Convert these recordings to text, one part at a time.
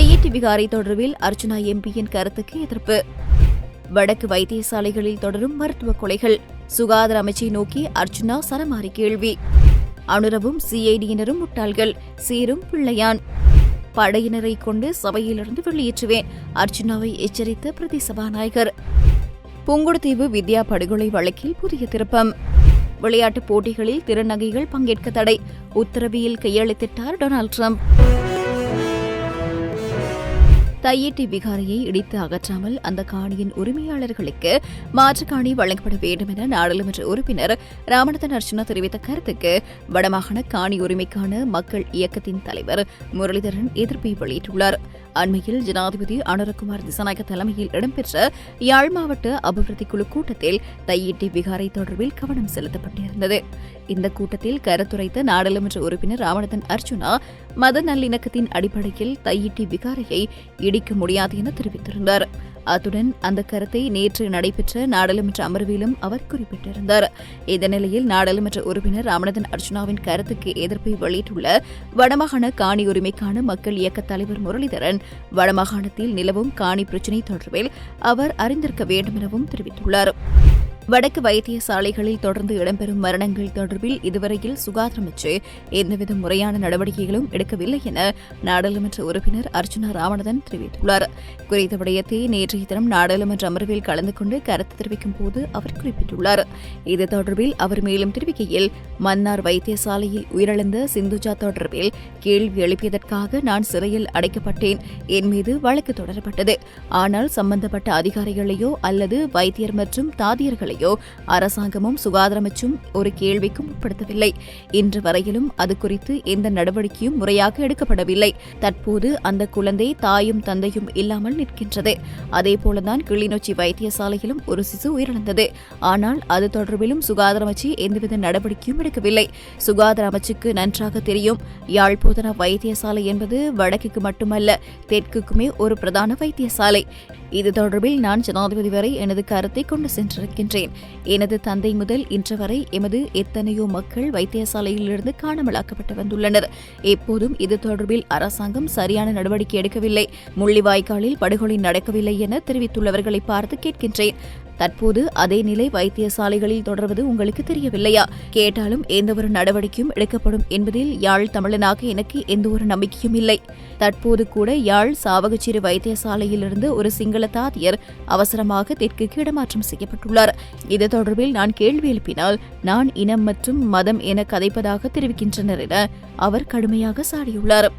தையீட்டி விகாரை தொடர்பில் அர்ஜுனா எம்பியின் கருத்துக்கு எதிர்ப்பு. வடக்கு வைத்தியசாலைகளில் தொடரும் மருத்துவ கொலைகள். சுகாதார அமைச்சை நோக்கி அர்ஜுனா சரமாரி கேள்வி. அனுரவும் சிஐடியினரும் முட்டாள்கள். சீரும் பிள்ளையான். படையினரை கொண்டு சபையிலிருந்து வெளியேற்றுவேன். அர்ஜுனாவை எச்சரித்த பிரதி சபாநாயகர். புங்குடுதீவு வித்யா படுகொலை வழக்கில் புதிய திருப்பம். விளையாட்டுப் போட்டிகளில் திருநங்கைகள் பங்கேற்க தடை. உத்தரவியில் கையெழுத்திட்டார் டொனால்ட் ட்ரம்ப். தையீட்டி விகாரையை இடித்து அகற்றாமல் அந்த காணியின் உரிமையாளர்களுக்கு மாற்று காணி வழங்கப்பட வேண்டும் என நாடாளுமன்ற உறுப்பினர் ராமநாதன் அர்ச்சனா தெரிவித்த கருத்துக்கு வடமாகாண காணி உரிமைக்கான மக்கள் இயக்கத்தின் தலைவர் முரளிதரன் எதிர்ப்பை வெளியிட்டுள்ளார். அண்மையில் ஜனாதிபதி அனுரகுமார் திசநாயக தலைமையில் இடம்பெற்ற யாழ் மாவட்ட அபிவிருத்தி குழு கூட்டத்தில் தையீட்டி விகாரை தொடர்பில் கவனம் செலுத்தப்பட்டிருந்தது. இந்த கூட்டத்தில் கருத்துரைத்த நாடாளுமன்ற உறுப்பினர் ராமநாதன் அர்ஜுனா மத நல்லிணக்கத்தின் அடிப்படையில் தையிட்டி விகாரையை இடிக்க முடியாது என தெரிவித்திருந்தாா் அத்துடன் அந்த கருத்தை நேற்று நடைபெற்ற நாடாளுமன்ற அமர்விலும் அவர் குறிப்பிட்டிருந்தார். இந்த நிலையில் நாடாளுமன்ற உறுப்பினர் ராமநாதன் அர்ஜுனாவின் கருத்துக்கு எதிர்ப்பை வெளியிட்டுள்ள வடமாகாண காணி உரிமைக்கான மக்கள் இயக்க தலைவர் முரளிதரன் வடமாகாணத்தில் நிலவும் காணி பிரச்சினை தொடர்பில் அவர் அறிந்திருக்க வேண்டும் எனவும் தெரிவித்துள்ளார். வடக்கு வைத்தியசாலைகளில் தொடர்ந்து இடம்பெறும் மரணங்கள் தொடர்பில் இதுவரையில் சுகாதார அமைச்சு எந்தவித முறையான நடவடிக்கைகளும் எடுக்கவில்லை என நாடாளுமன்ற உறுப்பினர் அர்ஜுனா ராமநாதன் தெரிவித்துள்ளார். குறித்த விடயத்தை நேற்றைய தினம் நாடாளுமன்ற அமர்வில் கலந்து கொண்டு கருத்து தெரிவிக்கும் போது அவர் குறிப்பிட்டுள்ளார். இது தொடர்பில் அவர் மேலும் தெரிவிக்கையில் மன்னார் வைத்தியசாலையில் உயிரிழந்த சிந்துஜா தொடர்பில் கேள்வி எழுப்பியதற்காக நான் சிறையில் அடைக்கப்பட்டேன். என் மீது வழக்கு தொடரப்பட்டது. ஆனால் சம்பந்தப்பட்ட அதிகாரிகளையோ அல்லது வைத்தியர் மற்றும் தாதியர்களையோ அரசாங்கமும் சுகாதார அமைச்சும் ஒரு கேள்விக்கும் உட்படுத்தவில்லை. இன்று வரையிலும் அது குறித்து எந்த நடவடிக்கையும் முறையாக எடுக்கப்படவில்லை. தற்போது அந்த குழந்தை தாயும் தந்தையும் இல்லாமல் நிற்கின்றது. அதேபோலதான் கிளிநொச்சி வைத்தியசாலையிலும் ஒரு சிசு உயிரிழந்தது. ஆனால் அது தொடர்பிலும் சுகாதார அமைச்சு எந்தவித நடவடிக்கையும் எடுக்கவில்லை. சுகாதார அமைச்சுக்கு நன்றாக தெரியும் யாழ்ப்போதன வைத்தியசாலை என்பது வடக்குக்கு மட்டுமல்ல தெற்குக்குமே ஒரு பிரதான வைத்தியசாலை. இது தொடர்பில் நான் ஜனாதிபதி வரை எனது கருத்தை கொண்டு சென்றிருக்கின்றேன். எனது தந்தை முதல் இன்று வரை எமது எத்தனையோ மக்கள் வைத்தியசாலையிலிருந்து காணாமலாக்கப்பட்டு வந்துள்ளனர். எப்போதும் இது தொடர்பில் அரசாங்கம் சரியான நடவடிக்கை எடுக்கவில்லை. முள்ளிவாய்க்காலில் படுகொலை நடக்கவில்லை என தெரிவித்துள்ளவர்களை பார்த்து கேட்கின்றேன். தற்போது அதே நிலை வைத்தியசாலைகளில் தொடர்வது உங்களுக்கு தெரியவில்லையா? கேட்டாலும் எந்தவொரு நடவடிக்கையும் எடுக்கப்படும் என்பதில் யாழ் தமிழனாக எனக்கு எந்தவொரு நம்பிக்கையும் இல்லை. தற்போது கூட யாழ் சாவகச்சேரி வைத்தியசாலையிலிருந்து ஒரு சிங்கள தாதியர் அவசரமாக தெற்குக்கு இடமாற்றம் செய்யப்பட்டுள்ளார். இது தொடர்பில் நான் கேள்வி எழுப்பினால் நான் இனம் மற்றும் மதம் என கதைப்பதாக தெரிவிக்கின்றனர் என அவர் கடுமையாக சாடியுள்ளார்.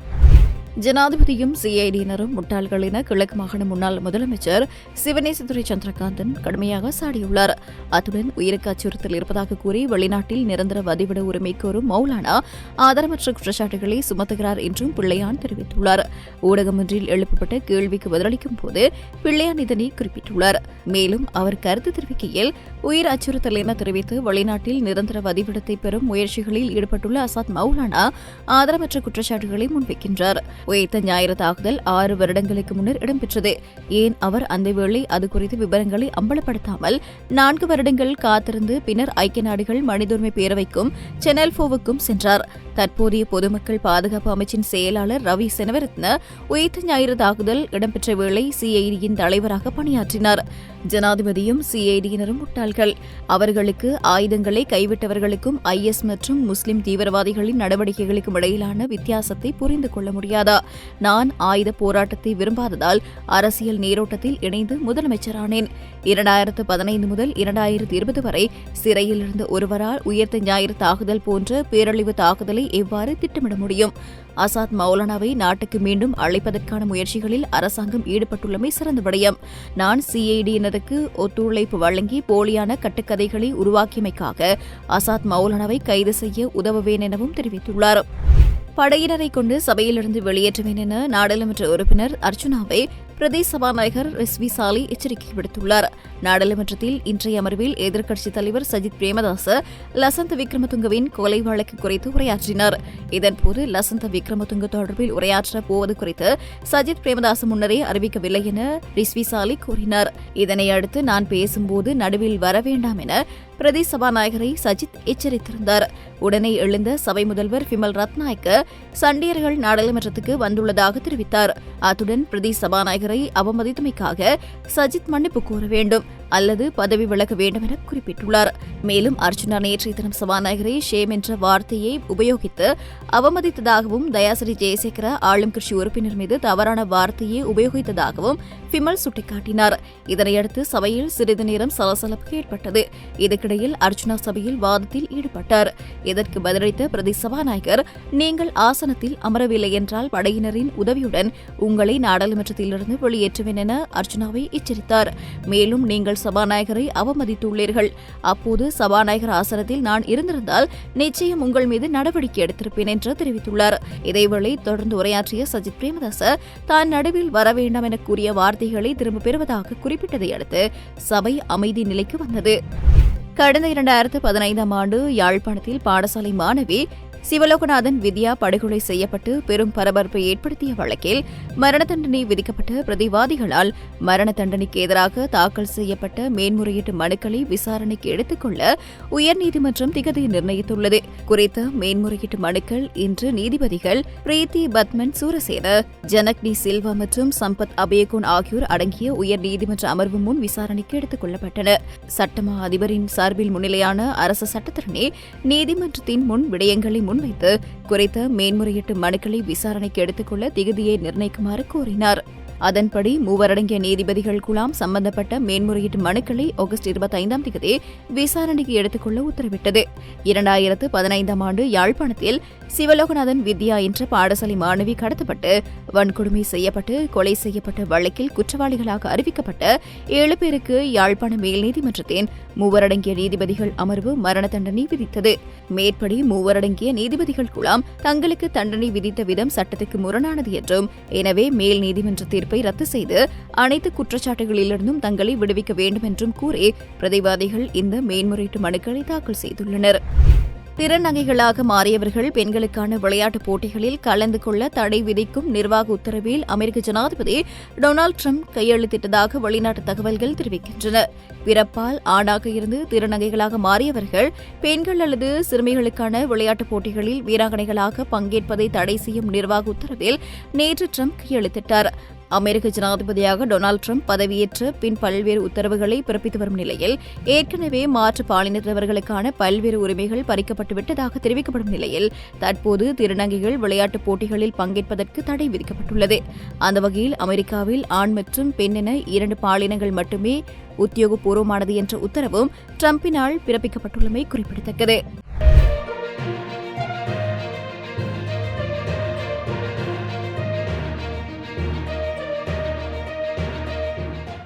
ஜனாதிபதியும் சிஐடியினரும் முட்டாள்கள் என கிழக்கு மாகாண முன்னாள் முதலமைச்சர் சிவனேசதுரை சந்திரகாந்தன் கடுமையாக சாடியுள்ளார். அத்துடன் உயிருக்கு அச்சுறுத்தல் இருப்பதாக கூறி வெளிநாட்டில் நிரந்தர வதிவிட உரிமை கோரும் மௌலானா ஆதாரமற்ற குற்றச்சாட்டுகளை சுமத்துகிறார் என்றும் பிள்ளையான் தெரிவித்துள்ளார். ஊடகம் ஒன்றில் எழுப்பப்பட்ட கேள்விக்கு பதிலளிக்கும் போது பிள்ளையான் இதனை குறிப்பிட்டுள்ளார். மேலும் அவர் கருத்து தெரிவிக்கையில் உயிர் அச்சுறுத்தல் என தெரிவித்து வெளிநாட்டில் நிரந்தர வதிவிடத்தை பெறும் முயற்சிகளில் ஈடுபட்டுள்ள அசாத் மௌலானா ஆதரவற்ற குற்றச்சாட்டுகளை முன்வைக்கின்றார். உயிர்த்த ஞாயிறு தாக்குதல் ஆறு வருடங்களுக்கு முன்னர் இடம்பெற்றது. ஏன் அவர் அந்த வேளை அது குறித்து விவரங்களை அம்பலப்படுத்தாமல் நான்கு வருடங்கள் காத்திருந்து பின்னர் ஐக்கிய நாடுகள் மனிதுரிமை பேரவைக்கும் சென்னல் போவுக்கும் சென்றார். தற்போதைய பொதுமக்கள் பாதுகாப்பு அமைச்சின் செயலாளர் ரவி செனவரத்ன உயிர்த்த ஞாயிறு தாக்குதல் இடம்பெற்ற வேளை சிஐடியின் தலைவராக பணியாற்றினார். ஜனாதிபதியும் சிஐடியினரும் முட்டாள்கள். அவர்களுக்கு ஆயுதங்களை கைவிட்டவர்களுக்கும் ஐஎஸ் மற்றும் முஸ்லிம் தீவிரவாதிகளின் நடவடிக்கைகளுக்கும் இடையிலான வித்தியாசத்தை புரிந்து கொள்ள முடியாதா? நான் ஆயுத போராட்டத்தை விரும்பாததால் அரசியல் நீரோட்டத்தில் இணைந்து முதலமைச்சரானேன். இரண்டாயிரத்து பதினைந்து முதல் இரண்டாயிரத்து இருபது வரை சிறையில் இருந்த ஒருவரால் உயர்த்த ஞாயிறு தாக்குதல் போன்ற பேரழிவு தாக்குதலை எவ்வாறு திட்டமிட முடியும்? அசாத் மௌலானாவை நாட்டுக்கு மீண்டும் அழைப்பதற்கான முயற்சிகளில் அரசாங்கம் ஈடுபட்டுள்ளமை சிறந்த விடயம். நான் சிஐடியினருக்கு ஒத்துழைப்பு வழங்கி போலியான கட்டுக்கதைகளை உருவாக்கியமைக்காக ஆசாத் மௌலானாவை கைது செய்ய உதவுவேன் எனவும் தெரிவித்துள்ளார். படையினரை கொண்டு சபையிலிருந்து வெளியேற்றுவேன் என நாடாளுமன்ற உறுப்பினர் அர்ஜுனாவை பிரதேச சபாநாயகர் எஸ் வி சாலி எச்சரிக்கை விடுத்துள்ளார். நாடாளுமன்றத்தில் இன்றைய அமர்வில் எதிர்க்கட்சித் தலைவர் சஜித் பிரேமதாச லசந்த விக்ரமதுங்கவின் கொலை வழக்கு குறித்து உரையாற்றினார். இதன்போது லசந்த விக்ரமதுங்க தொடர்பில் உரையாற்ற போவது குறித்து சஜித் பிரேமதாச முன்னரே அறிவிக்கவில்லை என ரிஸ்வி சாலி கூறினார். இதனை அடுத்து நான் பேசும்போது நடுவில் வர வேண்டாம் என பிரதேச சபாநாயகரை சஜித் எச்சரித்திருந்தார். உடனே எழுந்த சபை முதல்வர் பிமல் ரத்நாயக்க சண்டியர்கள் நாடாளுமன்றத்துக்கு வந்துள்ளதாக தெரிவித்தார். அத்துடன் பிரதி சபாநாயகர் அவமதித்தமைக்காக சஜித் மன்னிப்பு கோர வேண்டும். அல்லது பதவி விலக வேண்டும் என குறிப்பிட்டுள்ளார். மேலும் அர்ஜுனா நேற்றைய தினம் சபாநாயகரை ஷேம் என்ற வார்த்தையை உபயோகித்து அவமதித்ததாகவும் தயாசிரி ஜெயசேகர ஆளும் கட்சி உறுப்பினர் மீது தவறான வார்த்தையை உபயோகித்ததாகவும் பிமல் சுட்டிக்காட்டினார். இதனையடுத்து சபையில் சிறிது நேரம் சலசலப்பு ஏற்பட்டது. இதற்கிடையில் அர்ஜுனா சபையில் வாதத்தில் ஈடுபட்டார். இதற்கு பதிலளித்த பிரதி சபாநாயகர் நீங்கள் ஆசனத்தில் அமரவில்லை என்றால் படையினரின் உதவியுடன் உங்களை நாடாளுமன்றத்திலிருந்து வெளியேற்றுவேன் என அர்ஜுனாவை எச்சரித்தார். மேலும் நீங்கள் சபாநாயகரை அவமதித்துள்ளீர்கள். அப்போது சபாநாயகர் ஆசனத்தில் நான் இருந்திருந்தால் நிச்சயம் உங்கள் மீது நடவடிக்கை எடுத்திருப்பேன் என்று தெரிவித்துள்ளார். இதேவேளை தொடர்ந்து உரையாற்றிய சஜித் பிரேமதாச தான் நடுவில் வர வேண்டாம் என கூறிய வார்த்தைகளை திரும்பப் பெறுவதாக குறிப்பிட்டதை அடுத்து சபை அமைதி நிலைக்கு வந்தது. கடந்த இரண்டாயிரத்து பதினைந்தாம் ஆண்டு யாழ்ப்பாணத்தில் பாடசாலை மாணவி சிவலோகநாதன் வித்யா படுகொலை செய்யப்பட்டு பெரும் பரபரப்பை ஏற்படுத்திய வழக்கில் மரண தண்டனை விதிக்கப்பட்ட பிரதிவாதிகளால் மரண தண்டனைக்கு எதிராக தாக்கல் செய்யப்பட்ட மேன்முறையீட்டு மனுக்களை விசாரணைக்கு எடுத்துக்கொள்ள உயர்நீதிமன்றம் திகதி நிர்ணயித்துள்ளது. குறித்த மேன்முறையீட்டு மனுக்கள் இன்று நீதிபதிகள் பிரீத்தி பத்மன் சூரசேன ஜனக்னி சில்வா மற்றும் சம்பத் அபயகுன் ஆகியோர் அடங்கிய உயர்நீதிமன்ற அமர்வு முன் விசாரணைக்கு எடுத்துக் கொள்ளப்பட்டன சட்டமா அதிபரின் சார்பில் முன்னிலையான அரசு சட்டத்தரணி நீதிமன்றத்தின் முன் விடயங்களை முன்வைத்து குறித்த மேன்முறையீட்டு மனுக்களை விசாரணைக்கு எடுத்துக்கொள்ள திகதியை நிர்ணயிக்குமாறு கோரினார். அதன்படி மூவரடங்கிய நீதிபதிகள் குழாம் சம்பந்தப்பட்ட மேன்முறையீட்டு மனுக்களை ஆகஸ்ட் இருபத்தைந்தாம் தேதி விசாரணைக்கு எடுத்துக்கொள்ள உத்தரவிட்டது. இரண்டாயிரத்து பதினைந்தாம் ஆண்டு யாழ்ப்பாணத்தில் சிவலோகநாதன் வித்யா என்ற பாடசாலை மாணவி கடத்தப்பட்டு வன்கொடுமை செய்யப்பட்டு கொலை செய்யப்பட்ட வழக்கில் குற்றவாளிகளாக அறிவிக்கப்பட்ட ஏழு பேருக்கு யாழ்ப்பாண மேல் நீதிமன்றத்தின் மூவரடங்கிய நீதிபதிகள் அமர்வு மரண தண்டனை விதித்தது. மேற்படி மூவரடங்கிய நீதிபதிகள் குழாம் தங்களுக்கு தண்டனை விதித்த விதம் சட்டத்துக்கு முரணானது என்றும் எனவே மேல் நீதிமன்ற தீர்ப்பு ரத்து செய்து அனைத்து குற்றச்சாட்டுகளிலிருந்தும் தங்களை விடுவிக்க வேண்டும் என்றும் கூறி பிரதிவாதிகள் இந்த மேன்முறையீட்டு மனுக்களை தாக்கல் செய்துள்ளனர். திறநகைகளாக மாறியவர்கள் பெண்களுக்கான விளையாட்டுப் போட்டிகளில் கலந்து கொள்ள தடை விதிக்கும் நிர்வாக உத்தரவில் அமெரிக்க ஜனாதிபதி டொனால்டு ட்ரம்ப் கையெழுத்திட்டதாக வெளிநாட்டு தகவல்கள் தெரிவிக்கின்றன. பிறப்பால் ஆணாக இருந்து திறநகைகளாக மாறியவர்கள் பெண்கள் அல்லது சிறுமிகளுக்கான விளையாட்டுப் போட்டிகளில் வீராங்கனைகளாக பங்கேற்பதை தடை செய்யும் நிர்வாக உத்தரவில் நேற்று ட்ரம்ப் கையெழுத்திட்டார். அமெரிக்க ஜனாதிபதியாக டொனால்டு ட்ரம்ப் பதவியேற்ற பின் பல்வேறு உத்தரவுகளை பிறப்பித்து வரும் நிலையில் ஏற்கனவே மாற்று பாலினத்தவர்களுக்கான பல்வேறு உரிமைகள் பறிக்கப்பட்டுவிட்டதாக தெரிவிக்கப்படும் நிலையில் தற்போது திருநங்கைகள் விளையாட்டுப் போட்டிகளில் பங்கேற்பதற்கு தடை விதிக்கப்பட்டுள்ளது. அந்த வகையில் அமெரிக்காவில் ஆண் மற்றும் பெண் என இரண்டு பாலினங்கள் மட்டுமே உத்தியோகபூர்வமானது என்ற உத்தரவும் ட்ரம்பினால் பிறப்பிக்கப்பட்டுள்ளமை குறிப்பிடத்தக்கது.